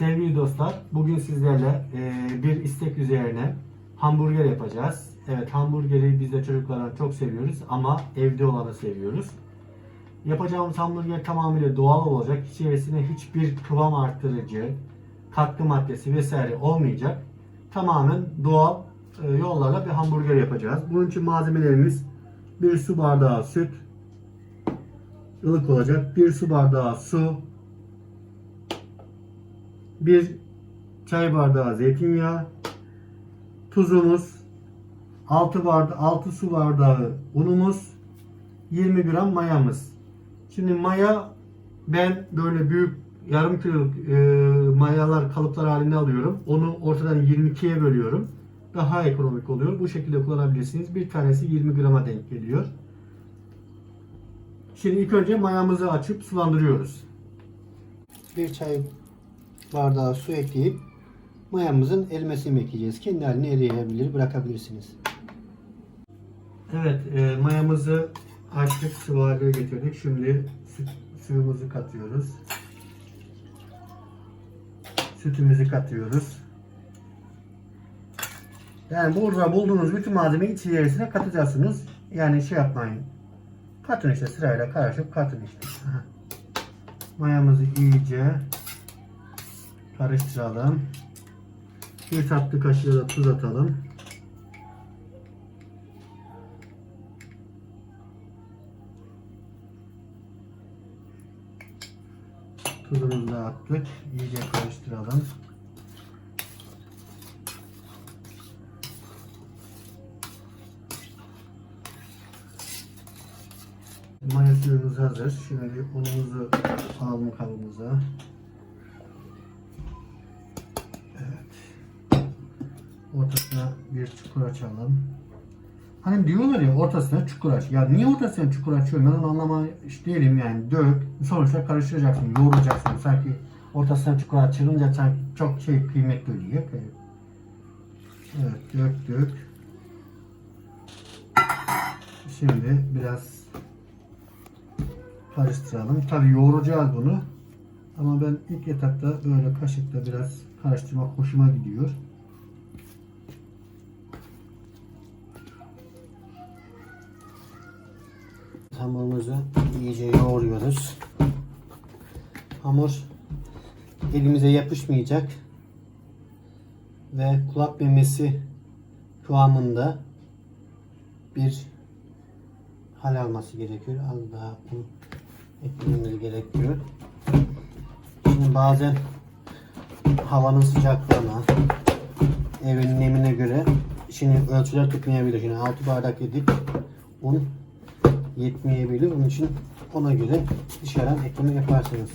Sevgili dostlar, bugün sizlerle e, bir istek üzerine hamburger yapacağız. Evet, hamburgeri biz de çocuklara çok seviyoruz ama evde olanı seviyoruz. Yapacağımız hamburger tamamıyla doğal olacak. İçerisine hiçbir kıvam arttırıcı, katkı maddesi vesaire olmayacak. Tamamen doğal e, yollarla bir hamburger yapacağız. Bunun için malzemelerimiz bir su bardağı süt, ılık olacak. Bir su bardağı su, bir çay bardağı zeytinyağı, tuzumuz, 6 bardağı 6 su bardağı unumuz, 20 gram mayamız. Şimdi maya ben böyle büyük yarım kiloluk e, mayalar kalıplar halinde alıyorum. Onu ortadan 22'ye bölüyorum. Daha ekonomik oluyor. Bu şekilde kullanabilirsiniz. Bir tanesi 20 grama denk geliyor. Şimdi ilk önce mayamızı açıp sulandırıyoruz. Bir çay bardağı su ekleyip mayamızın erimesini bekleyeceğiz. Kendi haline eriyebilir, bırakabilirsiniz. Evet, e, mayamızı açtık, sıvı haline getirdik. Şimdi süt, suyumuzu katıyoruz. Sütümüzü katıyoruz. Yani burada bulduğunuz bütün malzemeyi içerisine katacaksınız. Yani şey yapmayın. Katın işte sırayla karışık katın işte. Mayamızı iyice karıştıralım. Bir tatlı kaşığı da tuz atalım. Tuzumuzu da attık. İyice karıştıralım. Maya suyumuz hazır. Şimdi unumuzu alalım kabımıza. Ortasına bir çukur açalım. Hani diyorlar ya ortasına çukur aç. Ya niye ortasına çukur açıyorum? Ben onu anlamış değilim yani. Dök. Sonuçta karıştıracaksın. Yoğuracaksın. Sanki ortasına çukur açılınca sanki çok şey kıymetli oluyor. Evet döktük. Şimdi biraz karıştıralım. Tabi yoğuracağız bunu. Ama ben ilk etapta böyle kaşıkla biraz karıştırmak hoşuma gidiyor. Hamurumuzu iyice yoğuruyoruz. Hamur elimize yapışmayacak ve kulak memesi kıvamında bir hal alması gerekiyor. Az daha eklememiz gerekiyor. Şimdi bazen havanın sıcaklığına, evin nemine göre şimdi ölçüler tutmayabilir. Şimdi 6 bardak yedik un yetmeyebilir. Onun için ona göre dışarıdan ekleme yaparsınız.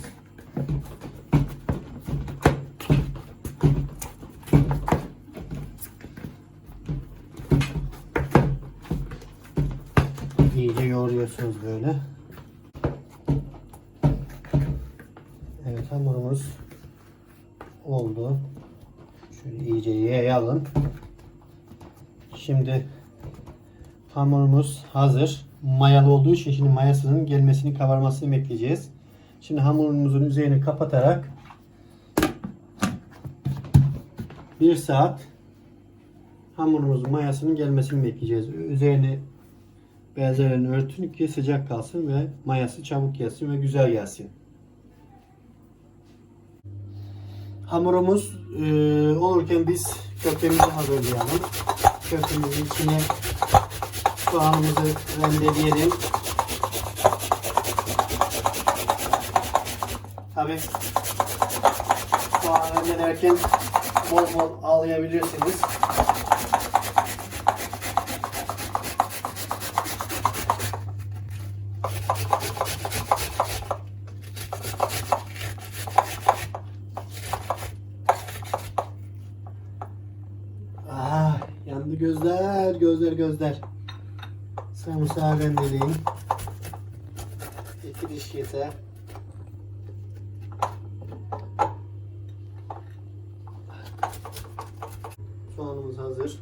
İyice yoğuruyorsunuz böyle. Evet hamurumuz oldu. Şöyle iyice yayalım. Şimdi hamurumuz hazır. Mayalı olduğu için şimdi mayasının gelmesini kabarmasını bekleyeceğiz. Şimdi hamurumuzun üzerini kapatarak bir saat hamurumuzun mayasının gelmesini bekleyeceğiz. Üzerini beyazlarını örtün ki sıcak kalsın ve mayası çabuk gelsin ve güzel gelsin. Hamurumuz e, olurken biz köftemizi hazırlayalım. Köftemizin içine soğanımızı rendeleyelim. Tabi soğan rendelerken bol bol ağlayabilirsiniz. Ah, yandı gözler, gözler, gözler. Sen müsaaden dileyim. İki diş yeter. Soğanımız hazır.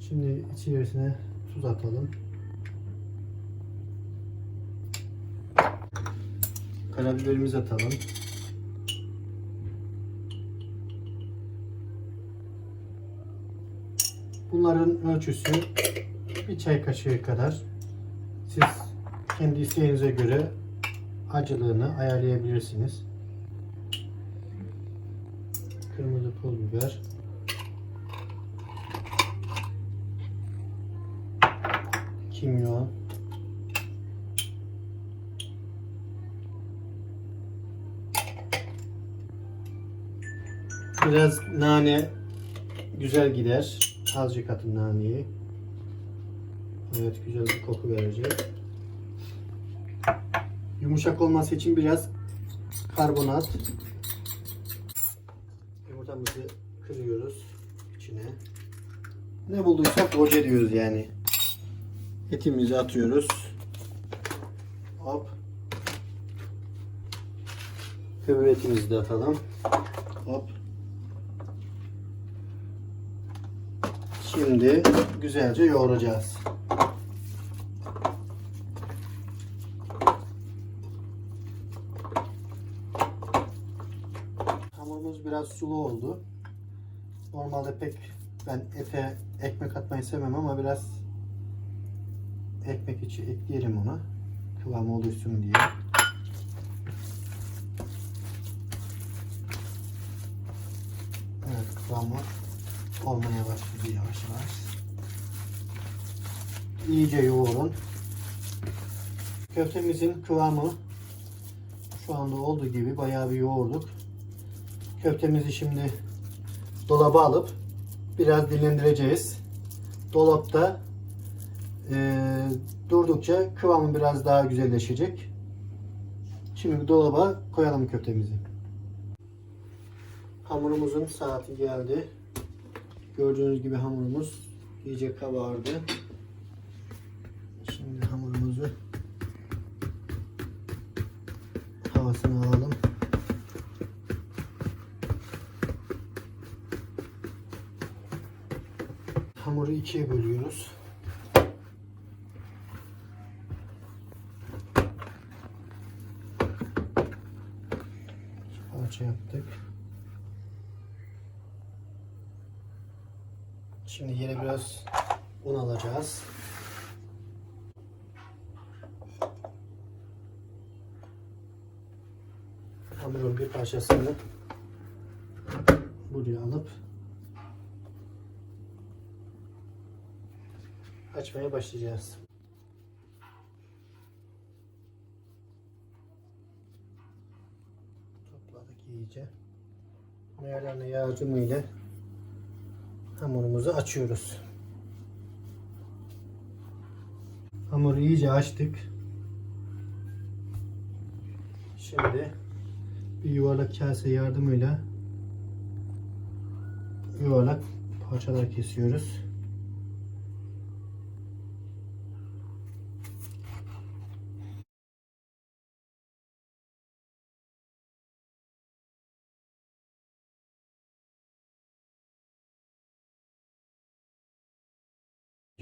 Şimdi içerisine tuz atalım. Karabiberimizi atalım. Bunların ölçüsü bir çay kaşığı kadar. Siz kendi isteğinize göre acılığını ayarlayabilirsiniz. Kırmızı pul biber. Kimyon. Biraz nane güzel gider. Azıcık atın naneyi. Evet güzel bir koku verecek. Yumuşak olması için biraz karbonat. Yumurtamızı kırıyoruz içine. Ne bulduysak boca diyoruz yani. Etimizi atıyoruz. Hop. Kömür etimizi de atalım. Hop. Şimdi güzelce yoğuracağız. Hamurumuz biraz sulu oldu. Normalde pek ben ete ekmek atmayı sevmem ama biraz ekmek içi ekleyelim ona. Kıvamı oluşsun diye. Evet kıvamı olmaya başladı yavaş yavaş. İyice yoğurun. Köftemizin kıvamı şu anda olduğu gibi bayağı bir yoğurduk. Köftemizi şimdi dolaba alıp biraz dinlendireceğiz. Dolapta eee, durdukça kıvamı biraz daha güzelleşecek. Şimdi dolaba koyalım köftemizi. Hamurumuzun saati geldi. Gördüğünüz gibi hamurumuz iyice kabardı. Şimdi hamurumuzu havasını alalım. Hamuru ikiye bölüyoruz. Parça yaptık. Şimdi yine biraz un alacağız. Hamurun bir parçasını buraya alıp açmaya başlayacağız. Topladık iyice. Meyarlarla yardımıyla hamurumuzu açıyoruz. Hamuru iyice açtık. Şimdi bir yuvarlak kase yardımıyla yuvarlak parçalar kesiyoruz.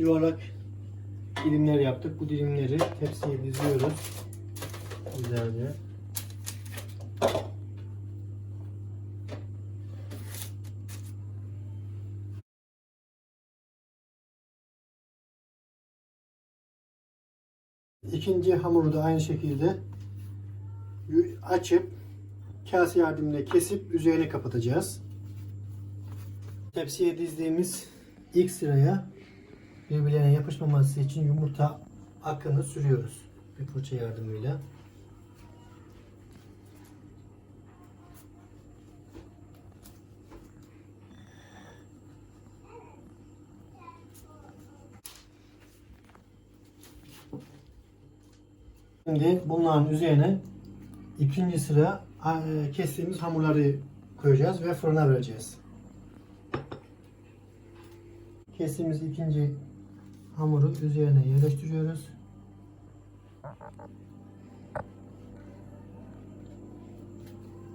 Yuvarlak dilimler yaptık. Bu dilimleri tepsiye diziyoruz. Güzelce. İkinci hamuru da aynı şekilde açıp kase yardımıyla kesip üzerine kapatacağız. Tepsiye dizdiğimiz ilk sıraya birbirlerine yapışmaması için yumurta akını sürüyoruz bir fırça yardımıyla. Şimdi bunların üzerine ikinci sıra e, kestiğimiz hamurları koyacağız ve fırına vereceğiz. Kestiğimiz ikinci hamuru üzerine yerleştiriyoruz.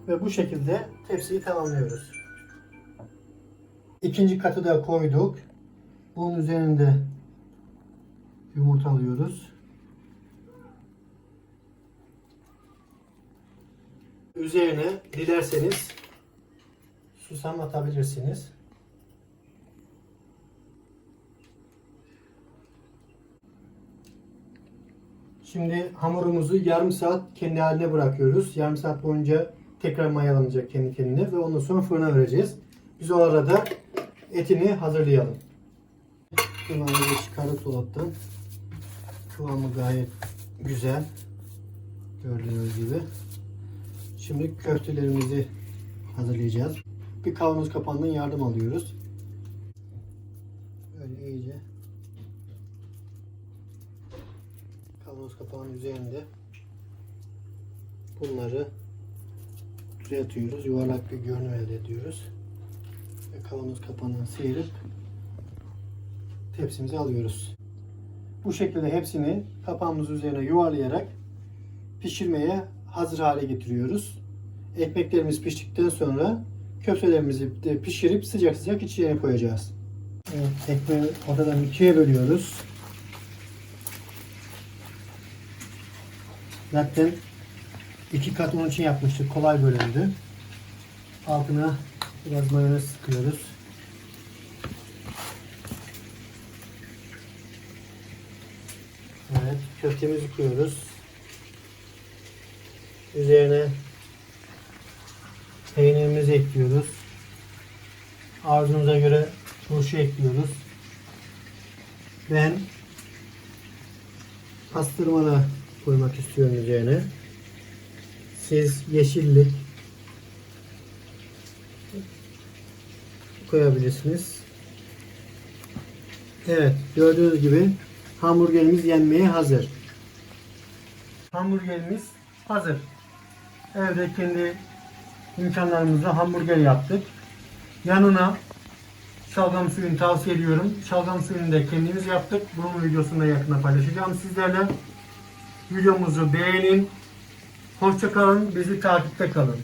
Ve bu şekilde tepsiyi tamamlıyoruz. İkinci katı da koyduk. Bunun üzerinde yumurtalıyoruz. Üzerine dilerseniz susam atabilirsiniz. Şimdi hamurumuzu yarım saat kendi haline bırakıyoruz. Yarım saat boyunca tekrar mayalanacak kendi kendine ve ondan sonra fırına vereceğiz. Biz o arada etini hazırlayalım. Kıvamını çıkarıp dolaptan. Kıvamı gayet güzel. Gördüğünüz gibi. Şimdi köftelerimizi hazırlayacağız. Bir kavanoz kapağından yardım alıyoruz. Böyle iyice kapağının üzerinde bunları düzeltiyoruz. Yuvarlak bir görünüm elde ediyoruz. Ve kavanoz kapağından sıyırıp tepsimize alıyoruz. Bu şekilde hepsini kapağımız üzerine yuvarlayarak pişirmeye hazır hale getiriyoruz. Ekmeklerimiz piştikten sonra köftelerimizi de pişirip sıcak sıcak içine koyacağız. Evet, ekmeği ortadan ikiye bölüyoruz. Zaten iki kat onun için yapmıştık. Kolay bölündü. Altına biraz mayonez sıkıyoruz. Evet, köftemizi koyuyoruz. Üzerine peynirimizi ekliyoruz. Arzunuza göre turşu ekliyoruz. Ben pastırma koymak istiyorum üzerine. Siz yeşillik koyabilirsiniz. Evet, gördüğünüz gibi hamburgerimiz yenmeye hazır. Hamburgerimiz hazır. Evde kendi imkanlarımızla hamburger yaptık. Yanına şalgam suyunu tavsiye ediyorum. Şalgam suyunu da kendimiz yaptık. Bunun videosunu da yakında paylaşacağım sizlerle. Videomuzu beğenin. Hoşça kalın. Bizi takipte kalın.